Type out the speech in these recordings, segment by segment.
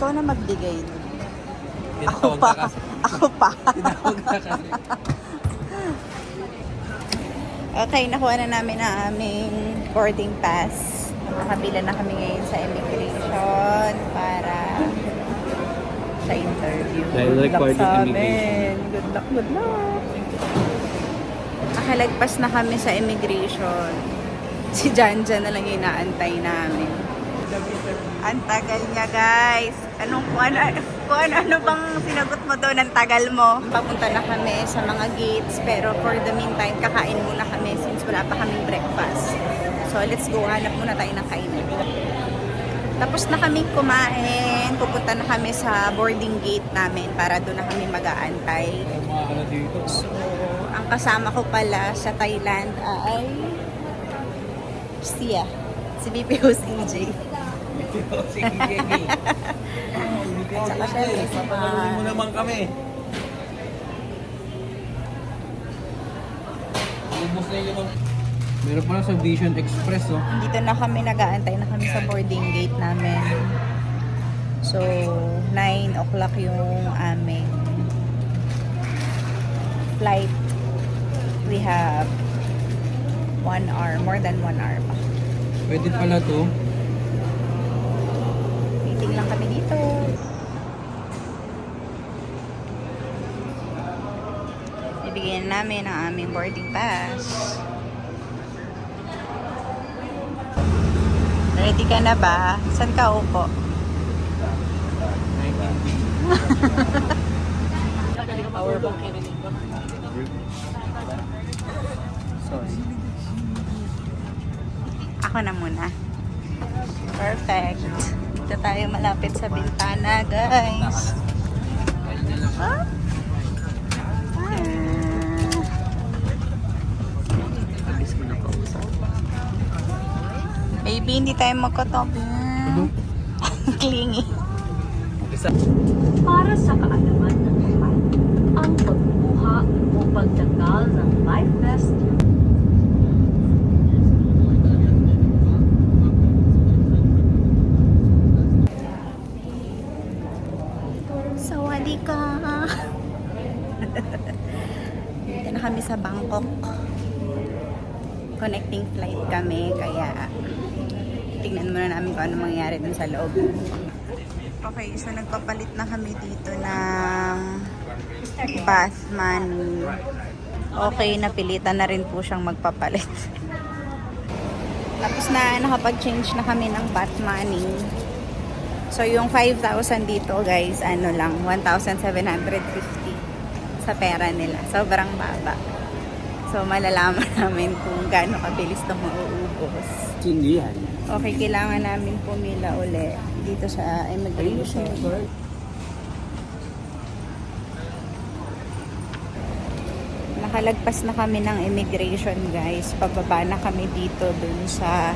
Ikaw na magbigay. Ako pa. Ako pa. okay, nakuha na namin ang aming boarding pass. Nakakabila na kami ngayon sa immigration para sa interview. Dahil good luck sa amin. Good luck, good luck. Nakalagpas na kami sa immigration. Si Janja na lang inaantay namin. Ang tagal niya, guys. Anong kung ano, kung ano, ano bang sinagot mo doon? Ang tagal mo. Papunta na kami sa mga gates, pero for the meantime, kakain muna kami since wala pa kaming breakfast. So, let's go. Hanap muna tayo ng kainan. Tapos na kami kumain. Pupunta na kami sa boarding gate namin para doon na kami mag-aantay. So, ang kasama ko pala sa Thailand ay siya. Si VP host EJ. Sige, Jenny. Saka syempre sa mga- Papanuloy mo naman kami. Ubus na yung Meron pala sa Vision Express, oh. Dito na kami nag-aantay na kami sa boarding gate namin. So, 9 o'clock yung aming flight. We have 1 hour, more than 1 hour pa. Pwede pala to. Waiting lang kami dito. Ibigyan namin ang aming boarding pass. Ready ka na ba? Saan ka upo? Power bank Ako na muna. Perfect. Dito tayo malapit sa bintana, guys. Ah. Baby, hindi tayo magkatabi. Clingy. Para sa kaalaman ng lahat. Ang pagkuha o pagtagal ng life vest Sawadi ka. Dito na kami sa Bangkok. Connecting flight kami, kaya tingnan muna namin kung ano mangyayari dun sa loob. Okay, so nagpapalit na kami dito ng bath money. Okay, napilitan na rin po siyang magpapalit. Tapos na nakapag-change na kami ng bath money. So, yung 5,000 dito, guys, ano lang, 1,750 sa pera nila. Sobrang baba. So, malalaman namin kung gaano kabilis ito mauubos. Sindihan. Okay, kailangan namin pumila uli dito sa immigration. Nakalagpas na kami ng immigration, guys. Pababa na kami dito dun sa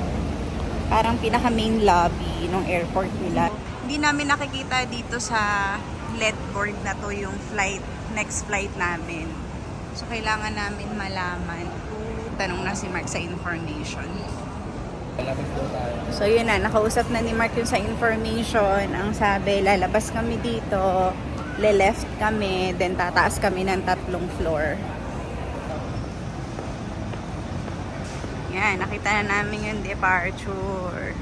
parang pinaka main lobby ng airport nila. Hindi namin nakikita dito sa LED board na to yung flight, next flight namin. So, kailangan namin malaman. Tanong na si Mark sa information. So yun na, nakausap na ni Mark yun sa information. Ang sabi, lalabas kami dito, le-left kami, then tataas kami ng tatlong floor. Yan, nakita na namin yung departure.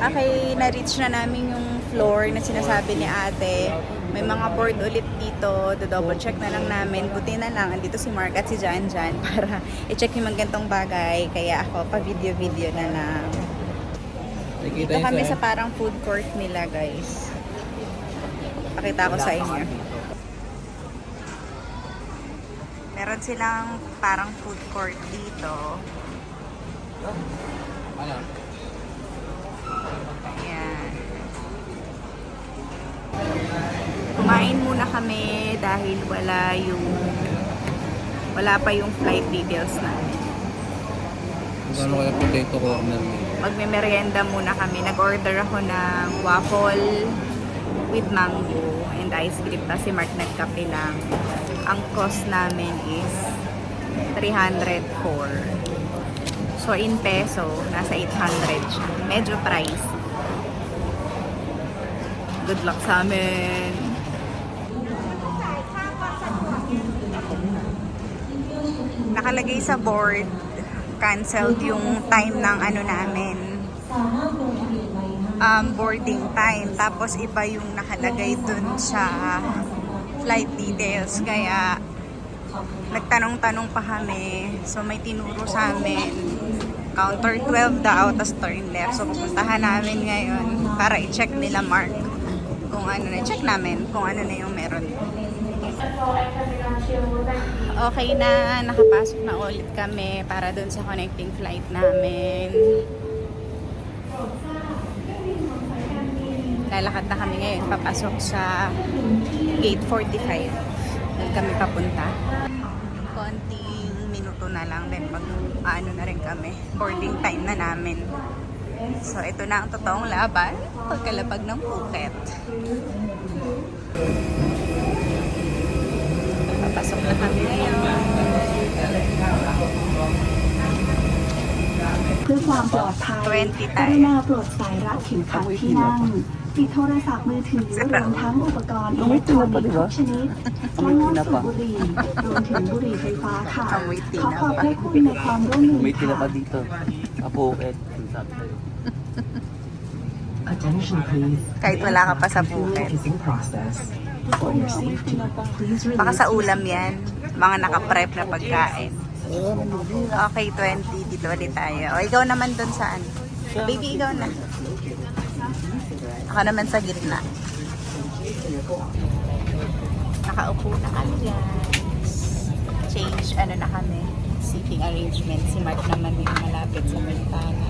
Okay, na-reach na namin yung floor na sinasabi ni ate. May mga board ulit dito. Do-double check na lang namin. Buti na lang, andito si Mark at si Jan Jan para i-check yung mga gantong bagay. Kaya ako, pa-video-video na lang. Dito kami sa parang food court nila, guys. Pakita ko sa inyo. Meron silang parang food court dito. Ano? Ayan. Kumain muna kami dahil wala yung wala pa yung flight details namin. Gaano kaya potato corner. Magme-merienda muna kami. Nag-order ako ng waffle with mango and ice cream. Tapos si Mark nagkape lang. Ang cost namin is 304. So in peso, nasa 800 siya. Medyo price. Good luck sa amin. Nakalagay sa board, canceled yung time ng ano namin, um, boarding time. Tapos iba yung nakalagay dun sa flight details. Kaya nagtanong-tanong pa kami. So may tinuro sa amin. Counter 12 daw, tapos turn left. So pupuntahan namin ngayon para i-check nila Mark kung ano na. Check namin kung ano na yung meron. Okay na, nakapasok na ulit kami para dun sa connecting flight namin. Lalakad na kami ngayon, papasok sa gate 45. Doon kami papunta. Konting minuto na lang din mag ano na rin kami. Boarding time na namin. So ito na ang totoong laban pagkalapag ng Phuket. เพื่อความปลอดภัย20ก tayo. รุณาปลดสายรัดเข็มขัดที่นั่งปิดโทรศัพท์มือถือรวมทั้งอุปกรณ์อิเล็กทรอนิกส์ทุกชนิดและงดสูบบุหรี่รวมถึงบุหรี่ไฟฟ้าค่ะ Amoy ขอขอบพระคุณในความร่วมมือ May tila pa ค่ะ dito. Apo, Ed. Sabi sa'yo. Attention please. Kahit wala ka pa sa Fuel Phuket. is in process. For your safety, Baka sa ulam yan. Mga nakaprep na pagkain. Okay, 20. Dito ulit tayo. O, ikaw naman dun saan? Baby, ikaw na. Ako naman sa gitna. Nakaupo na kami, guys. Change, ano na kami. Seating arrangement. Si Mark naman yung malapit sa bintana.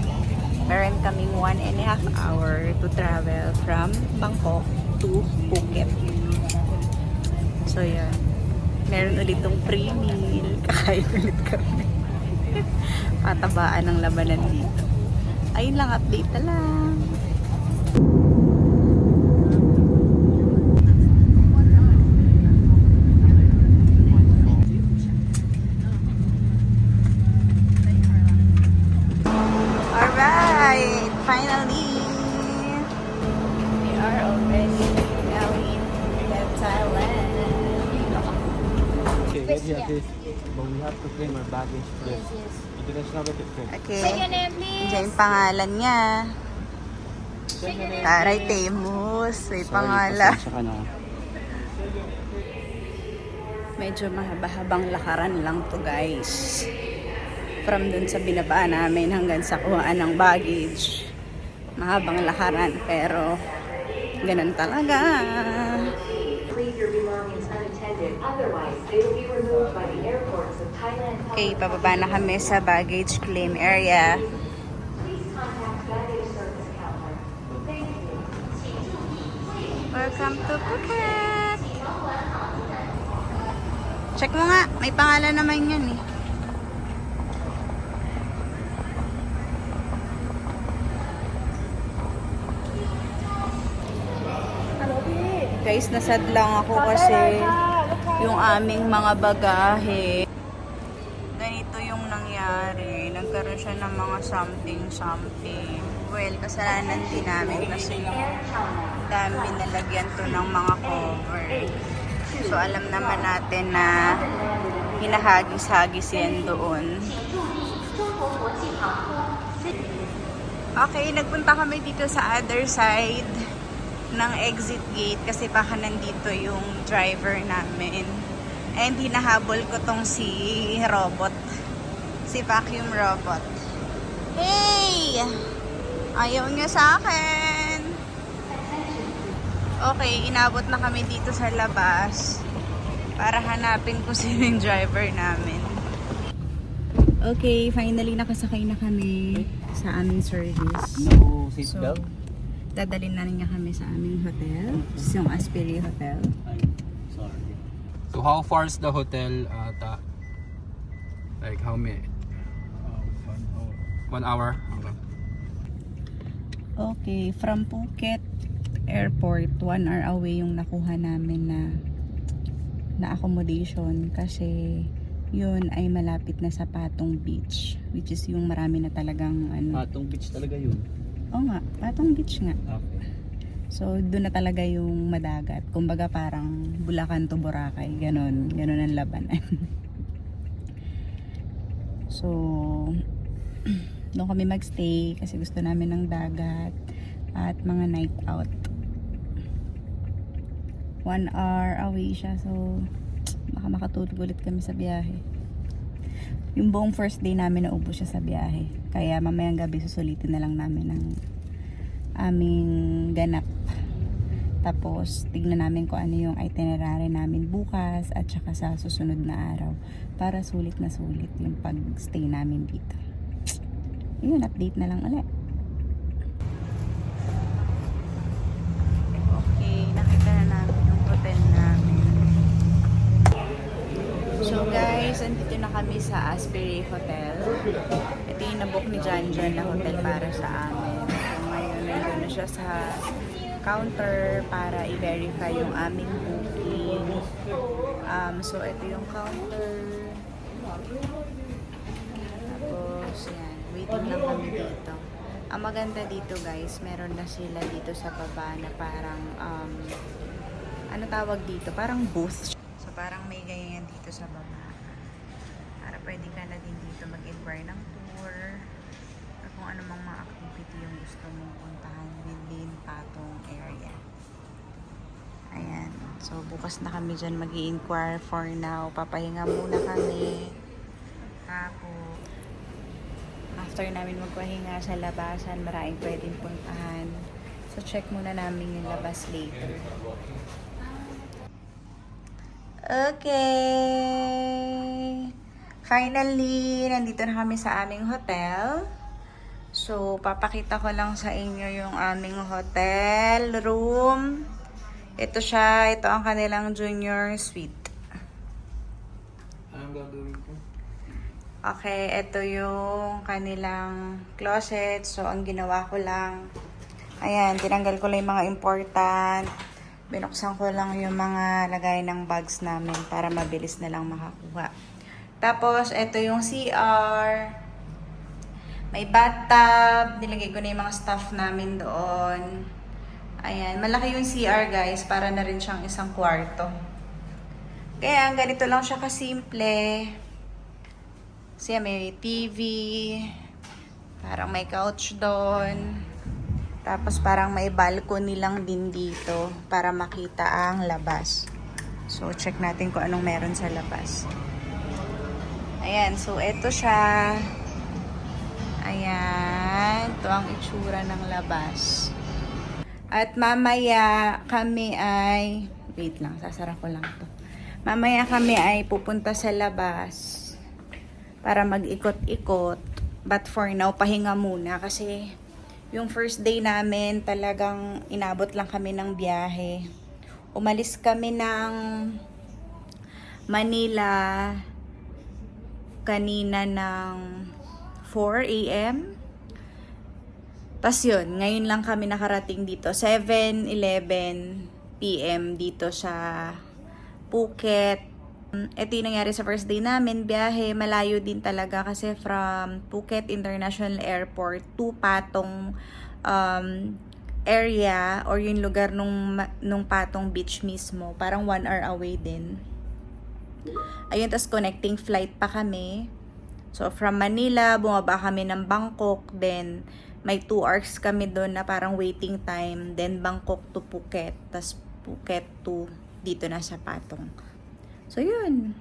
Meron kaming one and a half hour to travel from Bangkok to Phuket. So, yan. Meron ulit tong pre-meal. Kakain ulit kami. Patabaan ng labanan dito. Ayun lang, update na lang. Have to claim our baggage first. International ticket first. Okay. Diyan yung pangalan niya. Taray Temus. May pangalan. pasensya ka na. Medyo mahaba-habang lakaran lang to guys. From dun sa binaba namin hanggang sa kuhaan ng baggage. Mahabang lakaran pero ganun talaga. Leave your belongings unattended, otherwise they will be removed by the. Okay, pababa na kami sa baggage claim area. Welcome to Phuket! Check mo nga, may pangalan naman yan eh. Guys, nasad lang ako kasi yung aming mga bagahe. Nangyari. Nagkaroon siya ng mga something-something. Well, kasalanan din namin kasi dami nalagyan to ng mga cover. So, alam naman natin na hinahagis-hagis yan doon. Okay, nagpunta kami dito sa other side ng exit gate kasi baka nandito yung driver namin. And hinahabol ko tong si robot. Si vacuum robot. Hey! Ayaw niya sa akin. Okay, inabot na kami dito sa labas para hanapin ko sino yung driver namin. Okay, finally nakasakay na kami sa aming service. No So, seatbelt? dadalhin na niya kami sa aming hotel. Yung Aspiri Hotel. So how far is the hotel at uh, like how many? One hour. Okay. Okay, from Phuket Airport, one hour away yung nakuha namin na na accommodation kasi yun ay malapit na sa Patong Beach which is yung marami na talagang ano Patong beach talaga yun. Oo nga, Patong Beach nga Okay. So, doon na talaga yung madagat. Kumbaga parang Bulacan to Boracay. Ganon. Ganon ang labanan. so, doon kami magstay kasi gusto namin ng dagat at mga night out. One hour away siya. So, baka makatulog ulit kami sa biyahe. Yung buong first day namin naubos siya sa biyahe. Kaya mamayang gabi susulitin na lang namin ng aming ganap. Tapos, tignan namin kung ano yung itinerary namin bukas at saka sa susunod na araw para sulit na sulit yung pag-stay namin dito. Yun, update na lang ulit. Okay, nakita na namin yung hotel namin. So guys, andito na kami sa Asbury Hotel. Ito yung nabook ni John John na hotel para sa amin. So ngayon, nandun na siya sa counter para i-verify yung aming booking. Um, so ito yung counter. Waiting lang kami dito. Ang maganda dito guys, meron na sila dito sa baba na parang um, ano tawag dito? Parang booth. So parang may ganyan dito sa baba. Para pwede ka na din dito mag-inquire ng tour or kung ano mang mga activity yung gusto mong puntahan within Patong area. Ayan. So bukas na kami dyan mag inquire for now. Papahinga muna kami. Tapos after namin magpahinga sa labasan, maraming pwedeng puntahan. So check muna namin yung labas later. Okay. Finally, nandito na kami sa aming hotel. So, papakita ko lang sa inyo yung aming hotel room. Ito siya. Ito ang kanilang junior suite. Anong gagawin ko? Okay, ito yung kanilang closet. So, ang ginawa ko lang, ayan, tinanggal ko lang yung mga important. Binuksan ko lang yung mga lagay ng bags namin para mabilis na lang makakuha. Tapos, ito yung CR. May bathtub. Nilagay ko na yung mga stuff namin doon. Ayan, malaki yung CR guys. Para na rin siyang isang kwarto. Kaya, ganito lang siya kasimple. Kasi may TV, parang may couch doon. Tapos parang may balcony lang din dito para makita ang labas. So check natin kung anong meron sa labas. Ayan, so eto siya. Ayan, ito ang itsura ng labas. At mamaya kami ay, wait lang, sasara ko lang to. Mamaya kami ay pupunta sa labas para mag-ikot-ikot. But for now, pahinga muna kasi yung first day namin talagang inabot lang kami ng biyahe. Umalis kami ng Manila kanina ng 4 a.m. Tapos yun, ngayon lang kami nakarating dito. 7-11 p.m. dito sa Phuket. Ito yung nangyari sa first day namin, biyahe, malayo din talaga kasi from Phuket International Airport to Patong um, area or yung lugar nung, nung Patong Beach mismo, parang one hour away din. Ayun, tas connecting flight pa kami. So, from Manila, bumaba kami ng Bangkok, then may 2 hours kami doon na parang waiting time, then Bangkok to Phuket, tas Phuket to dito na sa Patong. So, yun.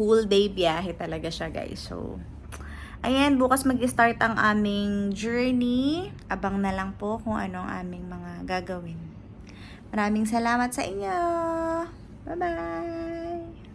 Whole day biyahe talaga siya, guys. So, ayan, bukas mag-start ang aming journey. Abang na lang po kung anong aming mga gagawin. Maraming salamat sa inyo. Bye-bye!